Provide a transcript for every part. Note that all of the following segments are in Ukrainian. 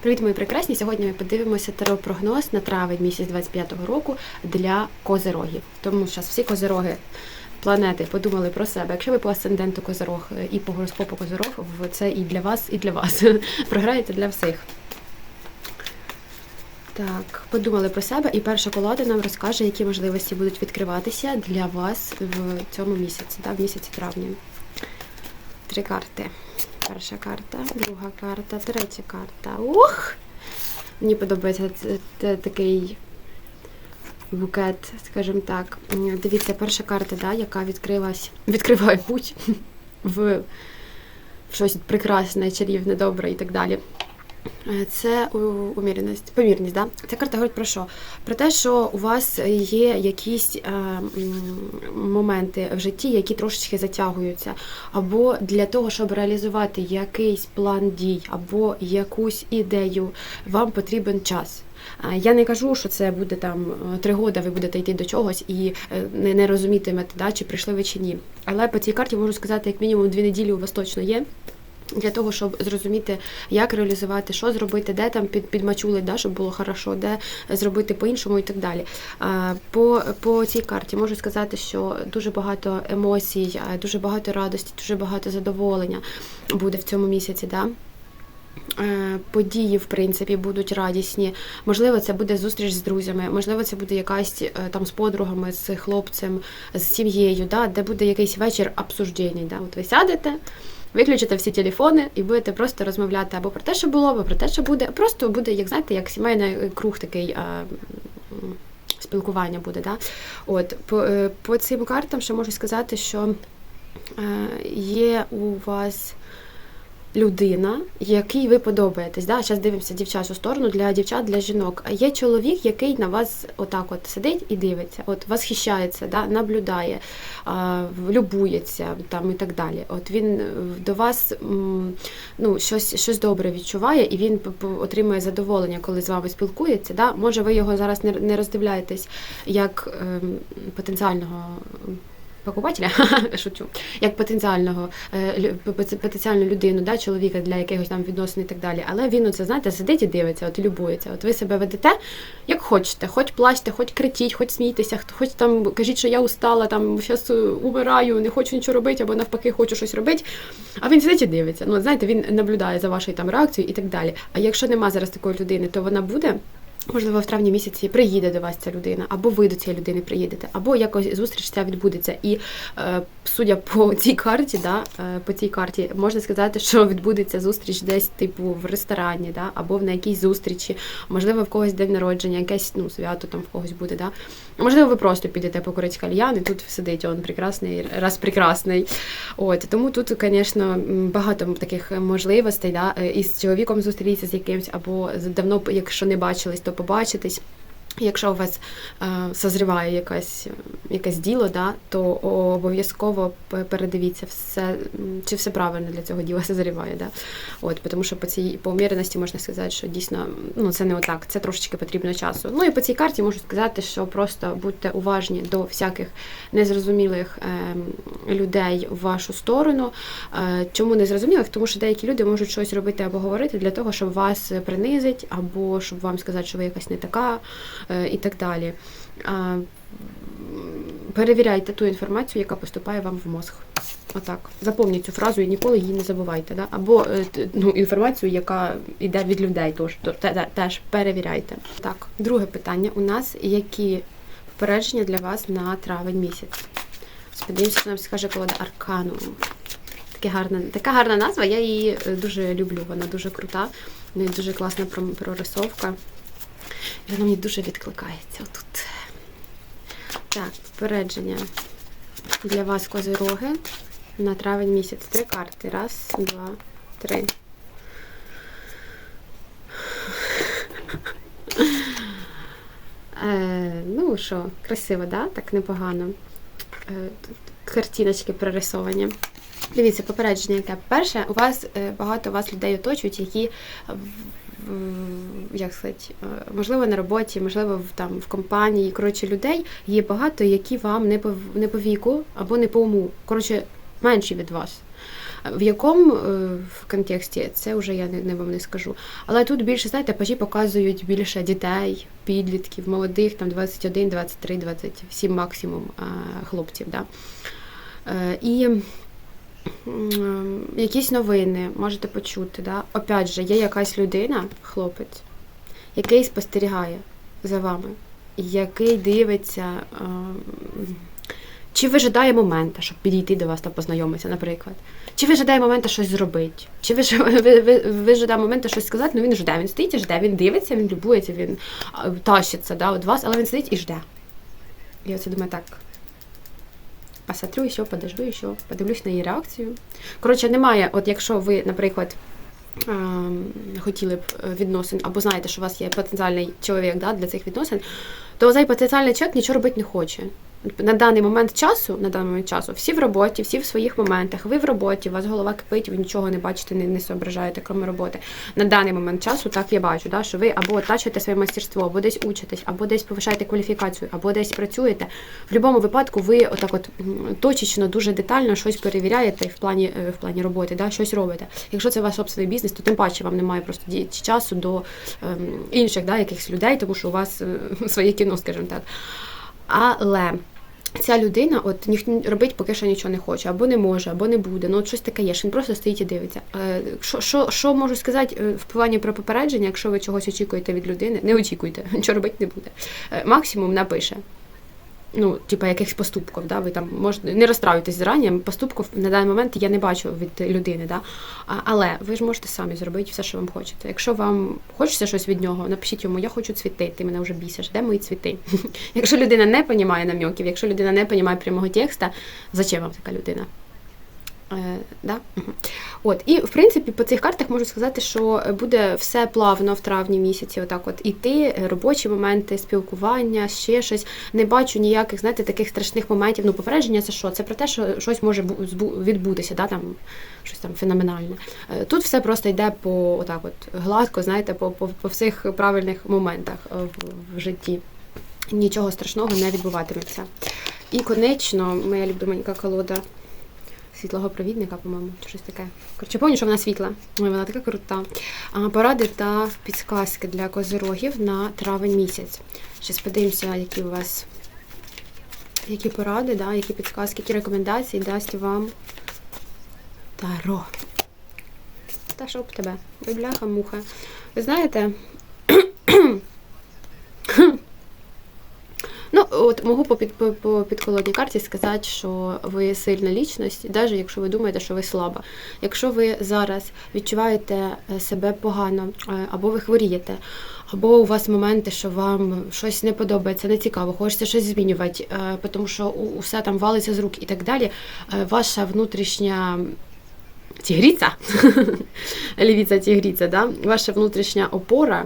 Привіт, мої прекрасні! Сьогодні ми подивимося таро-прогноз на травень місяць 25-го року для козирогів. Тому що всі козироги планети подумали про себе. Якщо ви по асценденту козирог е, і по гороскопу козирог, це і для вас, і для вас. Програєте для всіх. Так, подумали про себе, і перша колода нам розкаже, які можливості будуть відкриватися для вас в цьому місяці, да, в місяці травня. Три карти. Перша карта, друга карта, третя карта. Ух! Мені подобається такий букет, скажімо так. Дивіться, перша карта, да, яка відкрилась, відкриває путь в щось прекрасне, чарівне, добре і так далі. Е, Це уміреність, помірність, да? Ця карта говорить про що? Про те, що у вас є якісь е, моменти в житті, які трошечки затягуються, або для того, щоб реалізувати якийсь план дій, або якусь ідею, вам потрібен час. Е, Я не кажу, що це буде там е, три роки, ви будете йти до чогось і не, не розумітимете, да, чи прийшли ви чи ні. Але по цій карті можу сказати, як мінімум дві неділі у вас точно є. Для того, щоб зрозуміти, як реалізувати, що зробити, де там під, підмачули, да, щоб було хорошо, де зробити по-іншому і так далі. По, по цій карті можу сказати, що дуже багато емоцій, дуже багато радості, дуже багато задоволення буде в цьому місяці. Да? Е, Події, в принципі, будуть радісні. Можливо, це буде зустріч з друзями, можливо, це буде якась е, там з подругами, з хлопцем, з сім'єю, да, де буде якийсь вечір обсуждень. Да. От ви сядете, виключите всі телефони і будете просто розмовляти або про те, що було, або про те, що буде. Просто буде, як знаєте, як сімейний е, круг такий. А, Спілкування буде, да? От по, е, по цим картам ще можу сказати, що е, є у вас людина, якій ви подобаєтесь. Да? Зараз дивимося дівчачу сторону для дівчат, для жінок. А є чоловік, який на вас отак от сидить і дивиться, от восхищається, да? наблюдає, любується там і так далі. От він е, до вас ну, щось, щось добре відчуває, і він отримує задоволення, коли з вами спілкується. Да? Може, ви його зараз не, не роздивляєтесь як ем, потенціального. Покупателя, шучу, як потенціального е, потенціальну людину, да, чоловіка для якихось там відносин і так далі. Але він оце, знаєте, сидить і дивиться, от любується. От ви себе ведете як хочете, хоч плачте, хоч кричіть, хоч смійтеся, хоч там кажіть, що я устала, там зараз умираю, не хочу нічого робити, або навпаки хочу щось робити. А він сидить і дивиться. Ну, знаєте, він наблюдає за вашою там реакцією і так далі. А якщо нема зараз такої людини, то вона буде. Можливо, в травні місяці приїде до вас ця людина, або ви до цієї людини приїдете, або якось зустріч ця відбудеться. І е, судя по цій карті, да, е, по цій карті можна сказати, що відбудеться зустріч десь, типу, в ресторані, да, або на якійсь зустрічі, можливо, в когось день народження, якесь ну, свято там в когось буде. Да. Можливо, ви просто підете покурити кальян, і тут сидить он прекрасний, раз прекрасний. От тому тут, звісно, багато таких можливостей, да, е, і з чоловіком зустрітися з якимось, або давно, якщо не бачились, то побачитись. Якщо у вас е, созріває якась, якесь діло, да, то обов'язково передивіться все, чи все правильно для цього діла созріває. Да. От, тому що по цій по уміреності можна сказати, що дійсно ну, це не отак, це трошечки потрібно часу. Ну і по цій карті можу сказати, що просто будьте уважні до всяких незрозумілих ем, людей в вашу сторону. Е, чому незрозумілих? Тому що деякі люди можуть щось робити або говорити для того, щоб вас принизить, або щоб вам сказати, що ви якась не така, і так далі. Перевіряйте ту інформацію, яка поступає вам в мозг. Отак. Запомніть цю фразу і ніколи її не забувайте. Да? Або е, ну, інформацію, яка йде від людей, тож, те- те- теж перевіряйте. Так, друге питання у нас: які попередження для вас на травень місяць? Сподіваємося, що нам скаже колода Арканум. Таке гарна, така гарна назва, я її е, дуже люблю, вона дуже крута, дуже класна прорисовка. І вона мені дуже відкликається отут. Так, попередження для вас козироги на травень місяць. Три карти. Раз, два, три. Е, ну що, красиво, да? Так непогано. Е, тут картиночки прорисовані. Дивіться, попередження, яке перше, у вас е, багато вас людей оточують, які в- як сказати, е, можливо, на роботі, можливо, там в компанії. Коротше, людей є багато, які вам не по не по віку або не по уму. Коротше, менші від вас. В якому е, в контексті це вже я не, не вам не скажу. Але тут більше, знаєте, пажі показують більше дітей, підлітків, молодих, там 21, 23, 27 максимум е, хлопців. Да? Е, І якісь новини можете почути. Да? Опять же, є якась людина, хлопець, який спостерігає за вами, який дивиться, чи вижидає момента, щоб підійти до вас та познайомитися, наприклад. Чи вижидає момента щось зробити, чи виж- ви- ви- вижидає момента щось сказати, ну він жде, він стоїть і жде, він дивиться, він любується, він тащиться да, від вас, але він сидить і жде. І оце думаю, так. Посмотрю ще, подожду ще, подивлюсь на її реакцію. Коротше, немає, от якщо ви, наприклад, ем, хотіли б е, відносин, або знаєте, що у вас є потенціальний чоловік да, для цих відносин, то цей потенціальний чоловік нічого робити не хоче. На даний момент часу, на даний момент часу, всі в роботі, всі в своїх моментах. Ви в роботі, у вас голова кипить, ви нічого не бачите, не, не соображаєте, крім роботи. На даний момент часу так я бачу, да, що ви або тачите своє мастерство, або десь учитесь, або десь повишаєте кваліфікацію, або десь працюєте. В будь-якому випадку ви отак от точечно, дуже детально щось перевіряєте в плані е, в плані роботи, да, щось робите. Якщо це ваш собственний бізнес, то тим паче вам немає просто часу до ем, інших да, якихось людей, тому що у вас е, своє кіно, скажімо так. Але ця людина от ніхто робить поки що нічого не хоче, або не може, або не буде. Ну от щось таке є, що він просто стоїть і дивиться. Е, Що, що, що можу сказати е, в плані про попередження, якщо ви чогось очікуєте від людини, не очікуйте, нічого робити не буде. Е, Максимум напише. Ну, типа якихось поступків, да, ви там можете не розстраюйтесь зарані, поступків на даний момент я не бачу від людини, да. А, але ви ж можете самі зробити все, що вам хочете. Якщо вам хочеться щось від нього, напишіть йому, я хочу цвіти, ти мене вже бісиш, де мої цвіти? якщо людина не розуміє намеків, якщо людина не розуміє прямого текста, зачем вам така людина? Е, да? От, і в принципі по цих картах можу сказати, що буде все плавно в травні місяці, отак от іти, робочі моменти, спілкування, ще щось. Не бачу ніяких, знаєте, таких страшних моментів. Ну, попередження це що? Це про те, що щось може відбутися, да, там, щось там феноменальне. Е, Тут все просто йде по отак от гладко, знаєте, по, по, по всіх правильних моментах е, в, в житті. Нічого страшного не відбуватиметься. І конечно, моя любименька колода світлого провідника, по-моєму, щось таке. Коротше, пам'ятаю, що вона світла. Ой, вона така крута. Поради та підсказки для козирогів на травень місяць. Щас подивимося, які у вас які поради, да, які підсказки, які рекомендації дасть вам Таро. Та що б тебе? Ви бляха муха. Ви знаєте, Ну, от можу по, під, по, підколодній карті сказати, що ви сильна лічність, навіть якщо ви думаєте, що ви слаба. Якщо ви зараз відчуваєте е, себе погано, е, або ви хворієте, або у вас моменти, що вам щось не подобається, не цікаво, хочеться щось змінювати, е, тому що усе там валиться з рук і так далі, ваша внутрішня. Тігріця, лівіця тігріця, да? ваша внутрішня опора,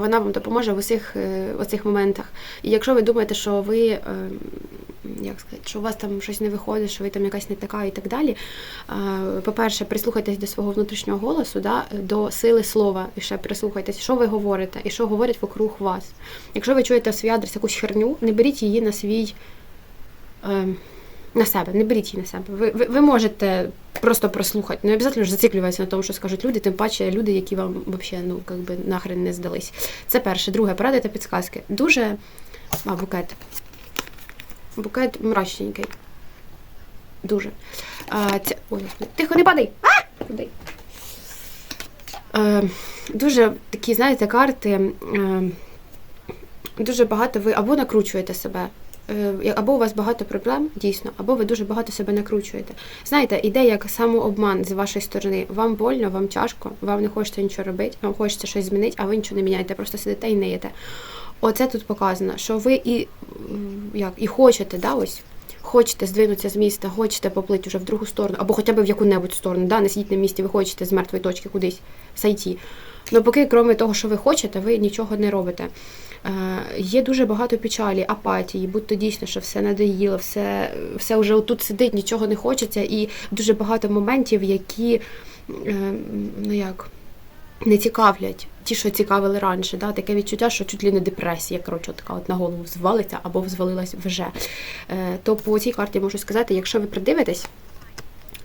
вона вам допоможе в усіх е, оцих моментах. І якщо ви думаєте, що ви, е, як сказати, що у вас там щось не виходить, що ви там якась не така і так далі. е, По-перше, прислухайтесь до свого внутрішнього голосу, да, до сили слова, і ще прислухайтесь, що ви говорите, і що говорять вокруг вас. Якщо ви чуєте свій адрес якусь херню, не беріть її на свій. Е, на себе, не беріть її на себе. Ви, ви, ви можете просто прослухати. Не обов'язково ж зациклюватися на тому, що скажуть люди, тим паче люди, які вам взагалі ну, как би, нахрен не здались. Це перше. Друге, поради та підсказки. Дуже. А, букет. Букет мрачненький. Дуже. А, ця... Ой, тихо, не падай! А! Куди? Е, дуже такі, знаєте, карти. Е, дуже багато ви або накручуєте себе. Е, Або у вас багато проблем, дійсно, або ви дуже багато себе накручуєте. Знаєте, іде як самообман з вашої сторони. Вам больно, вам тяжко, вам не хочеться нічого робити, вам хочеться щось змінити, а ви нічого не міняєте, просто сидите і неєте. Оце тут показано, що ви і, як, і хочете, да, ось, хочете здвинутися з міста, хочете поплити вже в другу сторону, або хоча б в яку-небудь сторону, да, не сидіть на місці, ви хочете з мертвої точки кудись сойти. Ну, поки, крім того, що ви хочете, ви нічого не робите. Е, є дуже багато печалі, апатії, будь то дійсно, що все надоїло, все, все вже отут сидить, нічого не хочеться, і дуже багато моментів, які е, ну як, не цікавлять. Ті, що цікавили раніше, да? таке відчуття, що чуть ли не депресія, коротше, така от на голову звалиться або взвалилась вже. Е, то по цій карті можу сказати, якщо ви придивитесь,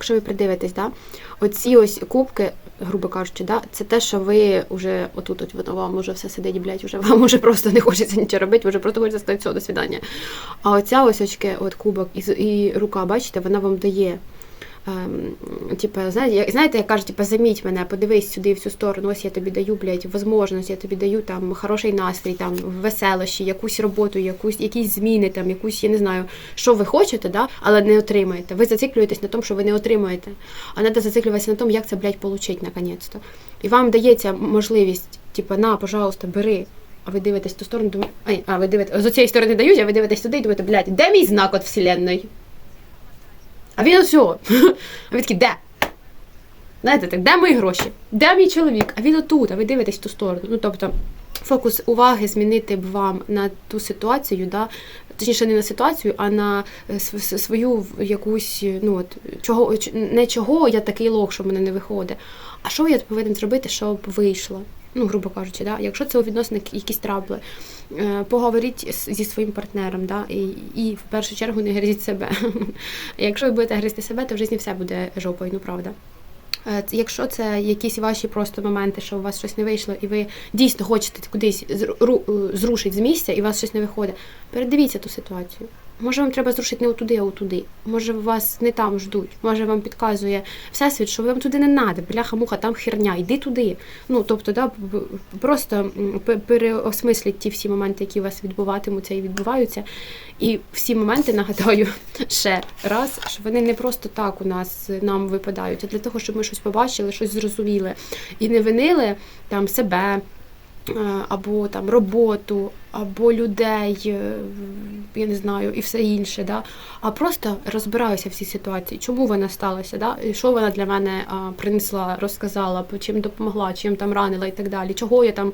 якщо ви придивитесь, да, оці ось кубки, грубо кажучи, да, це те, що ви вже отут от воно вам уже все сидить, блядь, вже вам уже просто не хочеться нічого робити, вже просто хочеться сказати, все, до свідання. А оця ось очки, от кубок і, і рука, бачите, вона вам дає. Ем, типа, знаєте, знаєте, як кажуть, типа, заміть мене, подивись сюди в цю сторону, ось я тобі даю, блядь, возможність, я тобі даю там хороший настрій, там веселощі, якусь роботу, якусь, якісь зміни, там, якусь, я не знаю, що ви хочете, да, але не отримаєте. Ви зациклюєтесь на тому, що ви не отримуєте. А треба зациклюватися на тому, як це, блядь, получить наконець-то. І вам дається можливість, типа, на, пожалуйста, бери. А ви дивитесь ту сторону, думаєте, а ви дивитесь, з цієї сторони дають, а ви дивитесь туди і думаєте, блядь, де мій знак від вселенної? А він ось. о. А він такий, де? Знаєте, так, де мої гроші? Де мій чоловік? А він отут, а ви дивитесь в ту сторону. Ну, тобто, фокус уваги змінити б вам на ту ситуацію, да? точніше, не на ситуацію, а на е, свою якусь, ну от, чого, не чого я такий лох, що в мене не виходить, а що я повинен зробити, щоб вийшло. Ну, грубо кажучи, да? якщо це у відносинах якісь трабли, е, поговоріть зі своїм партнером, да? і, і в першу чергу не гризіть себе. Якщо ви будете гризти себе, то в житті все буде жопою, ну правда. Е, Якщо це якісь ваші просто моменти, що у вас щось не вийшло, і ви дійсно хочете кудись зру- зрушити з місця, і у вас щось не виходить, передивіться ту ситуацію. Може, вам треба зрушити не отуди, а отуди. Може, вас не там ждуть. Може, вам підказує всесвіт, що вам туди не треба, бляха-муха, там херня, йди туди. Ну, тобто, да, просто переосмисліть ті всі моменти, які у вас відбуватимуться і відбуваються. І всі моменти нагадаю ще раз, що вони не просто так у нас е, нам випадають, а для того, щоб ми щось побачили, щось зрозуміли і не винили там себе. Е, Або там роботу, або людей, е, я не знаю, і все інше, да? а просто розбираюся в цій ситуації, чому вона сталася, да? і що вона для мене принесла, розказала, чим допомогла, чим там ранила і так далі, чого я там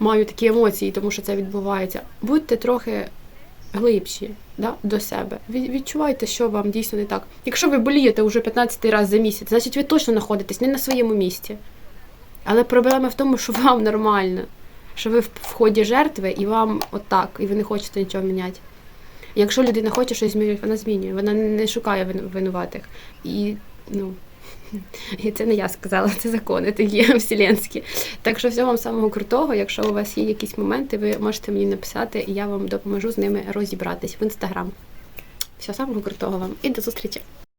маю такі емоції, тому що це відбувається. Будьте трохи глибші да, до себе. Відчувайте, що вам дійсно не так. Якщо ви болієте вже 15 раз за місяць, значить ви точно знаходитесь не на своєму місці. Але проблема в тому, що вам нормально, що ви в ході жертви і вам отак, і ви не хочете нічого міняти. Якщо людина хоче щось змінювати, вона змінює, вона не шукає винуватих. І ну. І це не я сказала, це закони такі вселенські. Так що всього вам самого крутого. Якщо у вас є якісь моменти, ви можете мені написати, і я вам допоможу з ними розібратись в інстаграм. Всього самого крутого вам і до зустрічі!